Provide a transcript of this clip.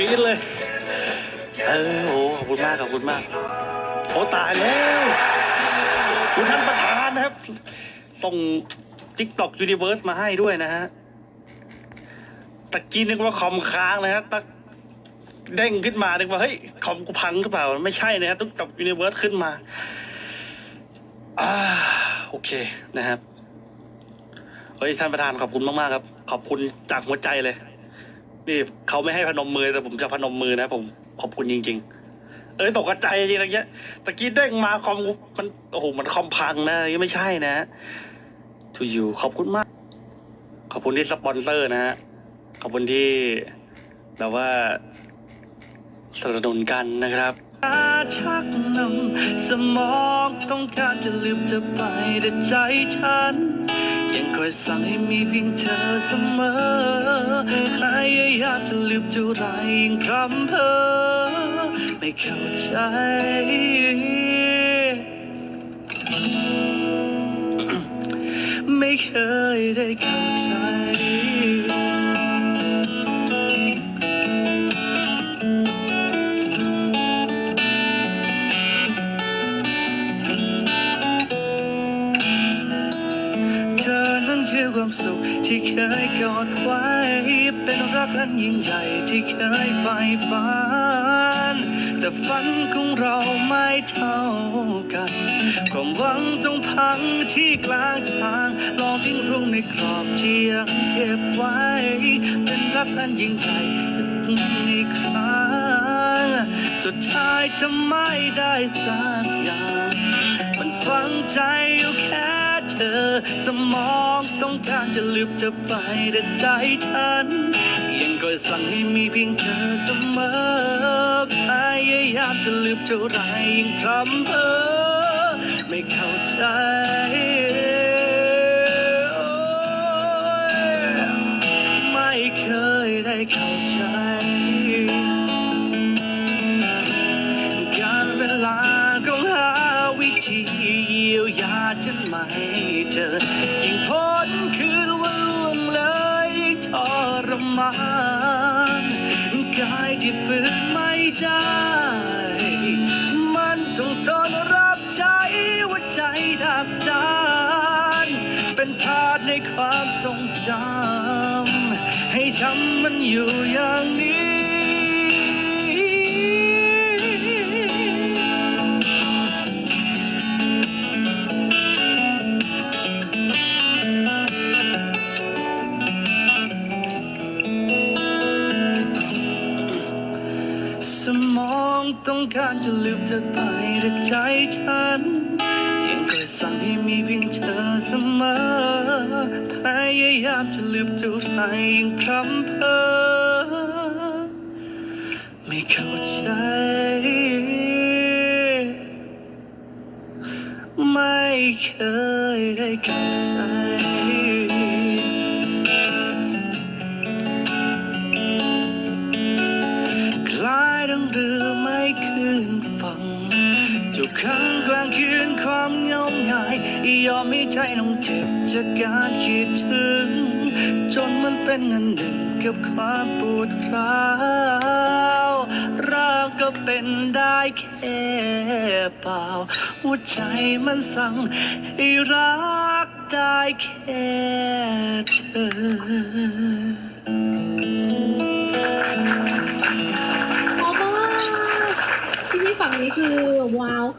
กรี๊ดเลย เออโอ้ขอบคุณมากขอบคุณมาก โอ้ตายแล้วคุณท่านประธานนะครับ ส่ง TikTok Universe มาให้ด้วยนะฮะตะกี้นึกว่าคอมค้างนะฮะตะเด้งขึ้นมานึกว่าเฮ้ยคอมกูพังหรือเปล่า ไม่ใช่นะฮะ TikTok Universe ขึ้นมา อ่า โอเคนะครับ เฮ้ย ท่านประธานขอบคุณมาก ๆ ครับ ขอบคุณจากหัวใจเลย นี่เขาไม่ให้พนมมือแต่ผมจะพนมมือนะผมขอบคุณจริง ๆ เอ้ยตกใจจริงๆนะเงี้ยตะกี้เด้งมาคอมมันโอ้โหมันคอมพังนะยังไม่ใช่นะทูยูขอบคุณมาก ขอบคุณที่สปอนเซอร์นะฮะขอบคุณที่แบบว่าสนับสนุนกันนะครับชักนำสมองต้องการจะลืมเธอไปแต่ใจฉัน ยังคอยสั่งให้มีเพียงเธอเสมอพยายามจะลืมเท่าไรยิ่งพรำเพ้อไม่เข้าใจไม่เคยได้เข้าใจ นั้นคือความสุขที่เคยกอดไว้ เป็นรักอันยิ่งใหญ่ที่เคยใฝ่ฝัน แต่ฝันของเราไม่เท่ากัน ความหวังต้องพังที่กลางทางลองทิ้งรุ่งในกรอบที่ยังเก็บไว้ เป็นรักอันยิ่งใหญ่แต่ต้องอีกครั้งสุดท้ายจะไม่ได้สักอย่าง มันฝังใจอยู่แค่เธอสมอง ต้องการจะลืมเธอไปแต่ใจฉัน ยังคอยสั่งให้มีเพียงเธอเสมอพยายามจะลืมเท่าไรยิ่งพร่ำเพ้อไม่เข้าใจโอ๊ยไม่เคยได้เข้าใจ การเวลาก็หาวิธีเยียวยาฉันไม่เจอยิ่งพ้น ฝืนไม่ได้ มันต้องทนรับใช้ว่าใจดับดานเป็นทาสในความทรงจำให้จำมันอยู่อย่างนี้ ต้องการจะลืมเธอไปแต่ใจฉัน ยังคอยสั่งให้มีเพียงเธอเสมอพยายามจะลืมเท่าไรยังพรำเพ้อไม่เข้าใจ ไม่เคยได้เข้าใจ จุกขังกลางคืนความเงาหงายยอมให้ใจต้องเจ็บจากการคิดถึง จนมันเป็นอันหนึ่งกับความปวดร้าวร่าก็เป็นได้แค่เปล่า หัวใจมันสั่งให้รักได้แค่เธอ เพราะว่าที่พี่ฝั่งนี้คือว้าวคือ